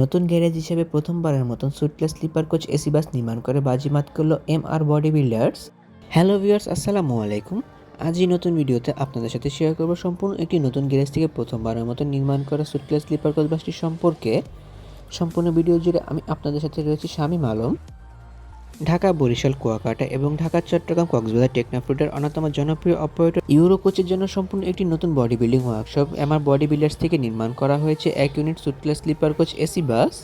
নতুন গ্যারেজ হিসেবে প্রথমবারের মতন সুটলেস স্লিপার কোচ এসি বাস নির্মাণ করে বাজিমাত করল M R body builders hello viewers আসসালামু আলাইকুম। আজ এই নতুন ভিডিওতে আপনাদের সাথে শেয়ার করব সম্পূর্ণ একটি নতুন গ্যারেজ থেকে প্রথমবারের মতো নির্মাণ করা সুটলেস স্লিপার কোচ বাসটি সম্পর্কে। সম্পূর্ণ ভিডিও জুড়ে আমি আপনাদের সাথে রয়েছি শামীম আলম। ঢাকা, বরিশাল, কুয়াকাটা এবং ঢাকা, চট্টগ্রাম, কক্সবাজার টেকনাফ রুটের অন্যতম জনপ্রিয় অপারেটর ইউরো কোচের জন্য সম্পূর্ণ একটি নতুন body building workshop MR body builders থেকে নির্মাণ করা হয়েছে এক ইউনিট সুটলেস স্লিপার কোচ এসি বাস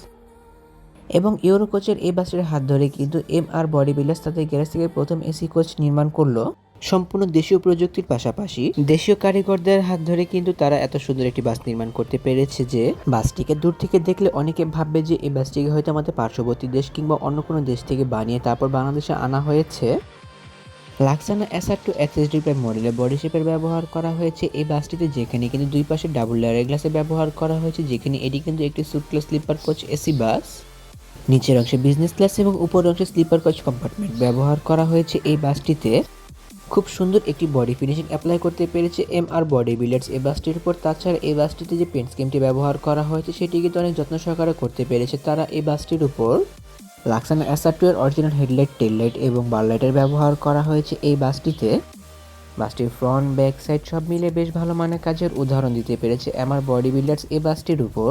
এবং ইউরো কোচের এই বাসের হাত ধরে কিন্তু এম আর বডি বিল্ডার্স তাদের গ্যারেজ থেকে প্রথম এসি কোচ নির্মাণ করল। সম্পূর্ণ দেশীয় প্রযুক্তির পাশাপাশি দেশীয় কারিগরদের হাত ধরে কিন্তু তারা এত সুন্দর একটি বাস নির্মাণ করতে পেরেছে যে বাসটিকে দূর থেকে দেখলে অনেকে ভাববে যে এই বাসটিকে হয়তো আমাদের পার্শ্ববর্তী দেশ কিংবা অন্য কোনো দেশ থেকে বানিয়ে তারপর বাংলাদেশে আনা হয়েছে। Laksana SR two XSD prime মডেলের বডি শেপের ব্যবহার করা হয়েছে। এই বাসটিতে যেখানে কিন্তু দুই পাশে ডাবল লেয়ারের গ্লাসে ব্যবহার করা হয়েছে, যেখানে এটি কিন্তু একটি suite class sleeper coach AC bus নিচের অংশে বিজনেস ক্লাস এবং উপর অংশে স্লিপার কোচ কম্পার্টমেন্ট ব্যবহার করা হয়েছে এই বাসটিতে। খুব সুন্দর একটি বডি ফিনিশিং অ্যাপ্লাই করতে পেরেছে এম আর বডি বিল্ডার্স এই বাসটির উপর। তাছাড়া এই বাসটিতে যে পেন্ট স্কিমটি ব্যবহার করা হয়েছে, সেটি কিন্তু অনেক যত্ন সহকারে করতে পেরেছে। তারা এই বাসটির উপর লাক্সানা এসআর টু এর অরিজিনাল হেডলাইট টেল লাইট এবং বার লাইটের ব্যবহার করা হয়েছে। এই বাসটিতে বাসটির ফ্রন্ট ব্যাক সাইড সব মিলে বেশ ভালো মানের কাজের উদাহরণ দিতে পেরেছে এমআর বডি বিল্ডার্স এই বাসটির উপর।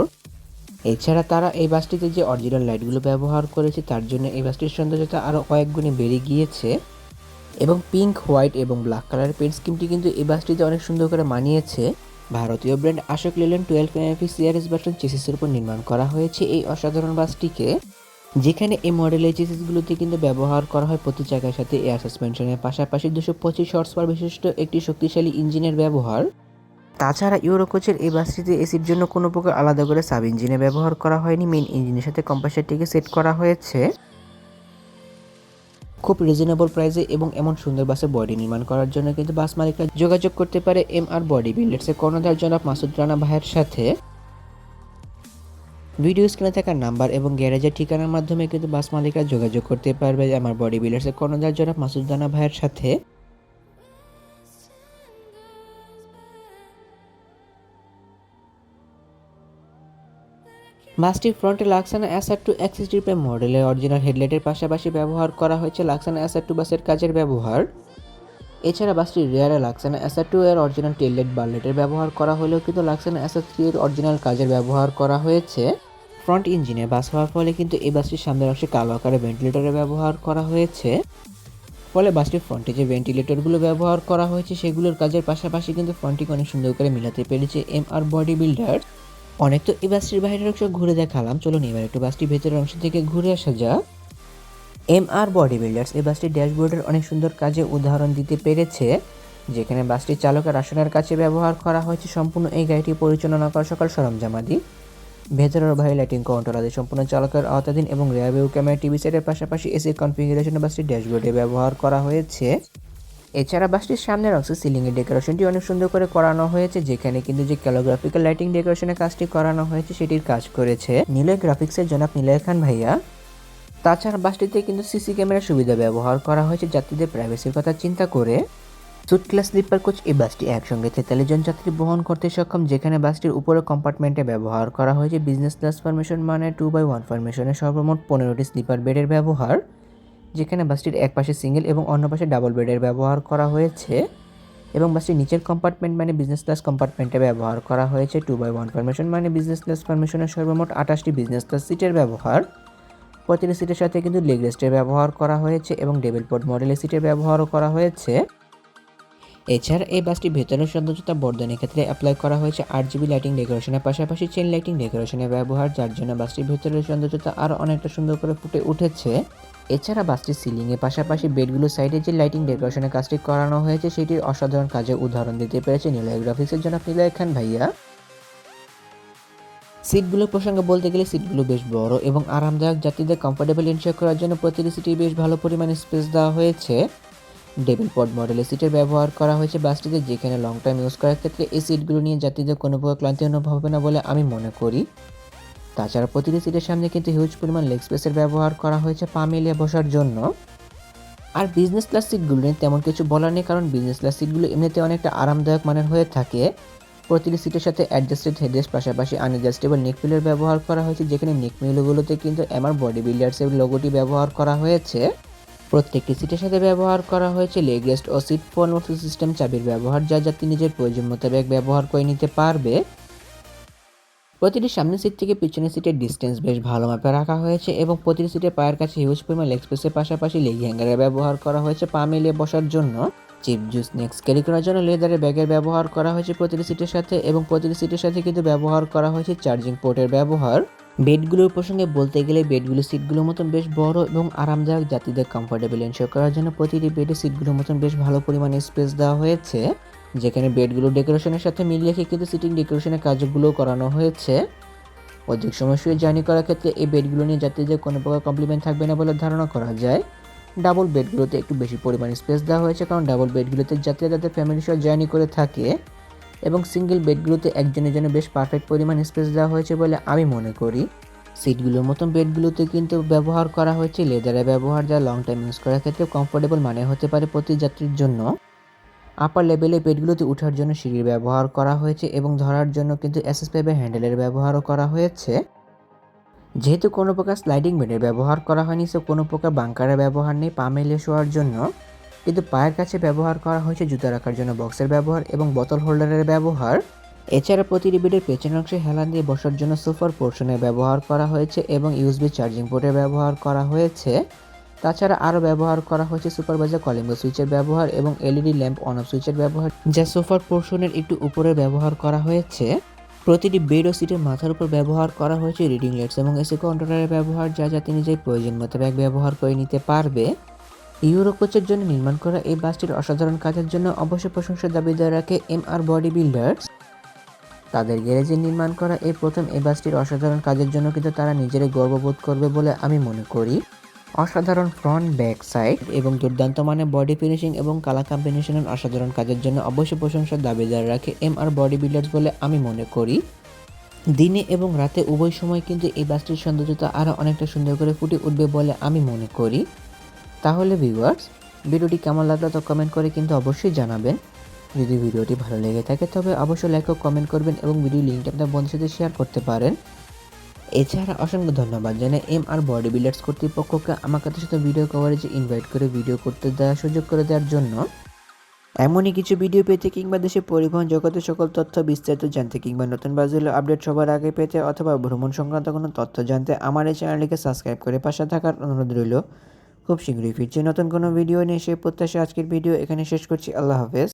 এছাড়া তারা এই বাসটিতে যে অরিজিনাল লাইটগুলো ব্যবহার করেছে, তার জন্য এই বাসটির সৌন্দর্যতা আরও কয়েক গুণে বেড়ে গিয়েছে। এবং পিঙ্ক হোয়াইট এবং ব্ল্যাক কালারের পেন্ট স্কিমটি কিন্তু এই বাসটিতে অনেক সুন্দর করে মানিয়েছে। ভারতীয় ব্র্যান্ড আশোক লেলেন টুয়েলভ এমএফি সিআরএস বাটন চেসিসের উপর নির্মাণ করা হয়েছে এই অসাধারণ বাসটিকে যেখানে এই মডেলের চেসিসগুলোতে কিন্তু ব্যবহার করা হয় প্রতি জায়গার সাথে এয়ার সাসপেনশনের পাশাপাশি দুশো পঁচিশ হর্স পাওয়ার বিশিষ্ট একটি শক্তিশালী ইঞ্জিনের ব্যবহার। তাছাড়া ইউরো কোচের এই বাসটিতে এসির জন্য কোনো প্রকার আলাদা করে সাব ইঞ্জিনে ব্যবহার করা হয়নি। মেন ইঞ্জিনের সাথে কম্পাসারটিকে সেট করা হয়েছে। খুব রিজনেবল প্রাইসে এবং এমন সুন্দর বাসে বডি নির্মাণ করার জন্য কিন্তু বাস মালিকরা যোগাযোগ করতে পারে এম আর বডি বিল্ডার্সের কর্ণধার জনাব মাসুদ রানা ভাইয়ের সাথে। ভিডিও স্ক্রিনে থাকা নাম্বার এবং গ্যারেজের ঠিকানার মাধ্যমে কিন্তু বাস মালিকরা যোগাযোগ করতে পারবে আমার বডি বিল্ডার্সের কর্ণধার জনাব মাসুদ রানা ভাইয়ের সাথে। বাসটির ফ্রন্টে লাক্সানা অ্যাসার টু এক্সিস ডিপে মডেলের অরিজিনাল হেডলাইটের পাশাপাশি ব্যবহার করা হয়েছে লাক্সানা অ্যাসার টু বাসের কাজের ব্যবহার। এছাড়া বাসটির রেয়ারে লাক্সানা অ্যাসার টু এর অরিজিনাল টেললাইট বারলেটের ব্যবহার করা হলেও কিন্তু লাক্সানা অ্যাসার থ্রি এর অরিজিনাল কাজের ব্যবহার করা হয়েছে। ফ্রন্ট ইঞ্জিনে বাস হওয়ার ফলে কিন্তু এই বাসটির সামনের অংশে কালো আকারে ভেন্টিলেটরের ব্যবহার করা হয়েছে। ফলে বাসটির ফ্রন্টে যে ভেন্টিলেটরগুলো ব্যবহার করা হয়েছে সেগুলোর কাজের পাশাপাশি কিন্তু ফ্রন্টটিকে অনেক সুন্দর করে মিলাতে পেরেছে এম আর বডি বিল্ডার অনেক তো এই বাসটির বাইরের অংশ ঘুরে দেখালাম। চলুন এবার একটু বাসটির ভেতরের অংশ থেকে ঘুরে আসা যাক। এম আর বডি বিল্ডার্স এই বাসটির ড্যাশবোর্ডের অনেক সুন্দর কাজে উদাহরণ দিতে পেরেছে, যেখানে বাসটির চালকের আসনের কাছে ব্যবহার করা হয়েছে সম্পূর্ণ এই গাড়িটি পরিচালনা করা সকল সরঞ্জামাদি। ভেতরের ভাই লাইটিং কাউন্টার আদি সম্পূর্ণ চালকের আওতাধীন এবং রেয়ার ভিউ ক্যামেরা টিভি সেটের পাশাপাশি এসি কনফিগারেশনে বাসটির ড্যাশবোর্ডে ব্যবহার করা হয়েছে। এছাড়া বাসটির সামনের অংশে সিলিংয়ের ডেকোরেশনটি অনেক সুন্দর করে করানো হয়েছে, যেখানে কিন্তু যে ক্যালোগ্রাফিক্যাল লাইটিং ডেকোরেশনের কাজটি করানো হয়েছে সেটির কাজ করেছে নিলয় গ্রাফিক্সের জনাব নিলয় খান ভাইয়া। তাছাড়া বাসটিতে কিন্তু সিসি ক্যামেরার সুবিধা ব্যবহার করা হয়েছে যাত্রীদের প্রাইভেসির কথা চিন্তা করে। সুট ক্লাস স্লিপার কোচ এই বাসটি একসঙ্গে তেতাল্লিশ জন যাত্রী বহন করতে সক্ষম, যেখানে বাসটির উপরে কম্পার্টমেন্টে ব্যবহার করা হয়েছে বিজনেস ক্লাস ফরমেশন মানে টু বাই ওয়ান ফরমেশনের সর্বমোট পনেরোটি স্লিপার বেডের ব্যবহার। যেখানে বাসটির এক পাশে সিঙ্গেল এবং অন্য পাশে ডাবল বেডের ব্যবহার করা হয়েছে এবং বাসটির নিচের কম্পার্টমেন্ট মানে বিজনেস ক্লাস কম্পার্টমেন্টে ব্যবহার করা হয়েছে। টু বাই ওয়ান ফরমেশন মানে বিজনেস ক্লাস ফরমেশনের সর্বমোট আঠাশটি বিজনেস ক্লাস সিটের ব্যবহার। প্রতিটি সিটের সাথে কিন্তু লেগ রেস্টের ব্যবহার করা হয়েছে এবং ডেবিল পোর্ট মডেলের সিটের ব্যবহারও করা হয়েছে। এছাড়া এই বাসটি ভেতরের সৌন্দর্যতা বর্ধনের ক্ষেত্রে অ্যাপ্লাই করা হয়েছে আট জিবি লাইটিং ডেকোরেশনের পাশাপাশি চেন লাইটিং ডেকোরেশনের ব্যবহার, যার জন্য বাসটির ভেতরের সৌন্দর্যতা আরও অনেকটা সুন্দর করে ফুটে উঠেছে। এছাড়া বাসটির সিলিংয়ের পাশাপাশি বেডগুলোর সাইডে যে লাইটিং ডেকোরেশনের কাজটি করানো হয়েছে, সেটির অসাধারণ কাজের উদাহরণ দিতে পেরেছে নিলয় গ্রাফিক্সের জন্য। নিলয় খান ভাইয়া। সিটগুলো প্রসঙ্গে বলতে গেলে সিটগুলো বেশ বড় এবং আরামদায়ক। যাত্রীদের কমফোর্টেবল এনশিওর করার জন্য প্রতিটি সিটে বেশ ভালো পরিমাণে স্পেস দেওয়া হয়েছে। ডেবিল পড মডেলের সিটের ব্যবহার করা হয়েছে বাসটিতে, যেখানে লং টাইম ইউজ করার ক্ষেত্রে এই সিটগুলো নিয়ে যাত্রীদের কোনো প্রকার ক্লান্তি অনুভব হবে না বলে আমি মনে করি। তাছাড়া প্রতিটি সিটের সামনে কিন্তু হিউজ পরিমাণ লেগ স্পেসের ব্যবহার করা হয়েছে পা মিলিয়ে বসার জন্য। আর বিজনেস ক্লাস সিটগুলো নিয়ে তেমন কিছু বলার নেই, কারণ বিজনেস ক্লাস সিটগুলো এমনিতে অনেকটা আরামদায়ক মানের হয়ে থাকে। প্রতিটি সিটের সাথে অ্যাডজাস্টেড হেডরেস্ট পাশাপাশি আনএডজাস্টেবল নেক পিলের ব্যবহার করা হয়েছে, যেখানে নেক মিলগুলোতে কিন্তু এমআর বডি বিল্ডার্সের লোগোটি ব্যবহার করা হয়েছে। প্রত্যেকটি সিটের সাথে ব্যবহার করা হয়েছে লেগ রেস্ট ও সিট ফোন সিস্টেম চাবির ব্যবহার, যা যাত্রী নিজের প্রয়োজন মোতাবেক ব্যবহার করে নিতে পারবে। প্রতিটি সামনের সিট থেকে পিছনের সিটের ডিস্টেন্স বেশ ভালো মাপে রাখা হয়েছে এবং প্রতিটি সিটের পায়ের কাছে হিউজ পরিমাণ লেগ স্পেসের পাশাপাশি লেগ হ্যাঙ্গারের ব্যবহার করা হয়েছে পা মিলিয়ে বসার জন্য। চিপ জুস নেক্সট ক্যারি করার জন্য লেদারের ব্যাগের ব্যবহার করা হয়েছে প্রতিটি সিটের সাথে এবং প্রতিটি সিটের সাথে কিন্তু ব্যবহার করা হয়েছে চার্জিং পোর্টের ব্যবহার। বেডগুলোর প্রসঙ্গে বলতে গেলে বেডগুলো সিটগুলোর মতন বেশ বড় এবং আরামদায়ক, যাত্রীদের কমফোর্টেবল এনশোর করার জন্য প্রতিটি বেডে সিটগুলোর মতন বেশ ভালো পরিমাণে স্পেস দেওয়া হয়েছে। যেখানে বেডগুলো ডেকোরেশনের সাথে মিল রেখে কিন্তু সিটিং ডেকোরেশনের কাজগুলো করানো হয়েছে। অধিক সময় শুয়ে জার্নি করার ক্ষেত্রে এই বেডগুলো নিয়ে যাত্রীদের কোনো প্রকার কমপ্লিমেন্ট থাকবে না বলে ধারণা করা যায়। ডাবল বেডগুলোতে একটু বেশি পরিমাণে স্পেস দেওয়া হয়েছে কারণ ডাবল বেডগুলোতে যাত্রীরা তাদের ফ্যামিলি সহ জার্নি করে থাকে এবং সিঙ্গেল বেডগুলোতে একজনের জন্য বেশ পারফেক্ট পরিমাণ স্পেস দেওয়া হয়েছে বলে আমি মনে করি। সিটগুলোর মতন বেডগুলোতে কিন্তু ব্যবহার করা হয়েছে লেদারের ব্যবহার, যা লং টাইম ইউজ করার ক্ষেত্রে কমফোর্টেবল মানে হতে পারে প্রতি যাত্রীর জন্য। আপার লেভেলে বেডগুলোতে ওঠার জন্য সিঁড়ির ব্যবহার করা হয়েছে এবং ধরার জন্য কিন্তু এসএস পাইপের হ্যান্ডেলের ব্যবহারও করা হয়েছে। যেহেতু কোনো প্রকার স্লাইডিং বেডের ব্যবহার করা হয়নি সে কোনো প্রকার বাঙ্কারের ব্যবহার নেই, পা মেলে শোয়ার জন্য। কিন্তু পায়ের কাছে ব্যবহার করা হয়েছে জুতা রাখার জন্য বক্সের ব্যবহার এবং বোতল হোল্ডারের ব্যবহার। এছাড়া প্রতিটি বেডের পেছনের অংশে হেলান দিয়ে বসার জন্য সোফার পোর্শনের ব্যবহার করা হয়েছে এবং ইউএসবি চার্জিং পোর্টের ব্যবহার করা হয়েছে। তাছাড়া আরও ব্যবহার করা হয়েছে সুপারভাইজার কলিঙ্গ সুইচের ব্যবহার এবং এলইডি ল্যাম্প অন অফ সুইচের ব্যবহার, যা সোফার পোর্শনের একটু উপরে ব্যবহার করা হয়েছে। প্রতিটি বেড ও সিটের মাথার উপর ব্যবহার করা হয়েছে রিডিং লাইটস এবং এসি কন্ট্রোলারের ব্যবহার, যা যাতে নিজের প্রয়োজন মোতাবেক ব্যবহার করে নিতে পারবে। ইউরো কোচের জন্য নির্মাণ করা এই বাসটির অসাধারণ কাজের জন্য অবশ্যই প্রশংসার দাবিদার রাখে এম আর বডি বিল্ডার্স। তাদের গ্যারেজে নির্মাণ করা এই প্রথম এই বাসটির অসাধারণ কাজের জন্য কিন্তু তারা নিজেরাই গর্ববোধ করবে বলে আমি মনে করি। অসাধারণ ফ্রন্ট ব্যাক সাইড এবং দুর্দান্ত মানে বডি ফিনিশিং এবং কালার কম্বিনেশনের অসাধারণ কাজের জন্য অবশ্যই প্রশংসার দাবিদার রাখে এম আর বডি বিল্ডার্স বলে আমি মনে করি। দিনে এবং রাতে উভয় সময় কিন্তু এই বাসটির সৌন্দর্যতা আরও অনেকটা সুন্দর করে ফুটে উঠবে বলে আমি মনে করি। তাহলে ভিউয়ার্স ভিডিওটি কেমন লাগল তো কমেন্ট করে কিন্তু অবশ্যই জানাবেন। যদি ভিডিওটি ভালো লেগে থাকে তবে অবশ্যই লাইক ও কমেন্ট করবেন এবং ভিডিও লিঙ্কটা আপনার বন্ধুর সাথে শেয়ার করতে পারেন। এছাড়া অসংখ্য ধন্যবাদ জানাই এম আর বডি বিল্ডার্স কর্তৃপক্ষকে আমার কাছে সাথে ভিডিও কভারেজে ইনভাইট করে ভিডিও করতে দেওয়ার সুযোগ করে দেওয়ার জন্য। এমনই কিছু ভিডিও পেতে কিংবা দেশের পরিবহন জগতের সকল তথ্য বিস্তারিত জানতে কিংবা নতুন বাজুলো আপডেট সবার আগে পেতে অথবা ভ্রমণ সংক্রান্ত কোনো তথ্য জানতে আমার এই চ্যানেলটিকে সাবস্ক্রাইব করে পাশে থাকার অনুরোধ রইল। খুব শীঘ্রই ফিরছি নতুন কোনো ভিডিও নিয়ে, সেই প্রত্যাশা আজকের ভিডিও এখানে শেষ করছি। আল্লাহ হাফেজ।